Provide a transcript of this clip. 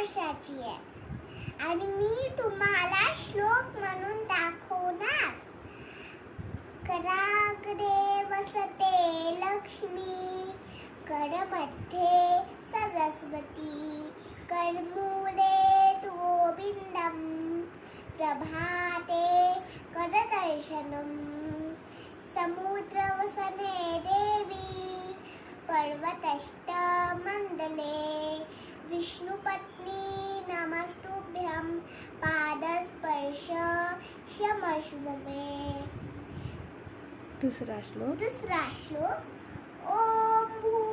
महत्वाची आहे. आणि मी तुम्हाला श्लोक म्हणून दाखवणार. कराग्रे वसते लक्ष्मी, करमध्ये सरस्वती करमूले गोविन्दं प्रभाते करदर्शनम्, समुद्रवसने देवी पर्वतश्च मण्डले विष्णुपत्नी क्षमस्व मे दुसरा श्लोक दुसरा श्लोक ॐ भूर्भुवस्वः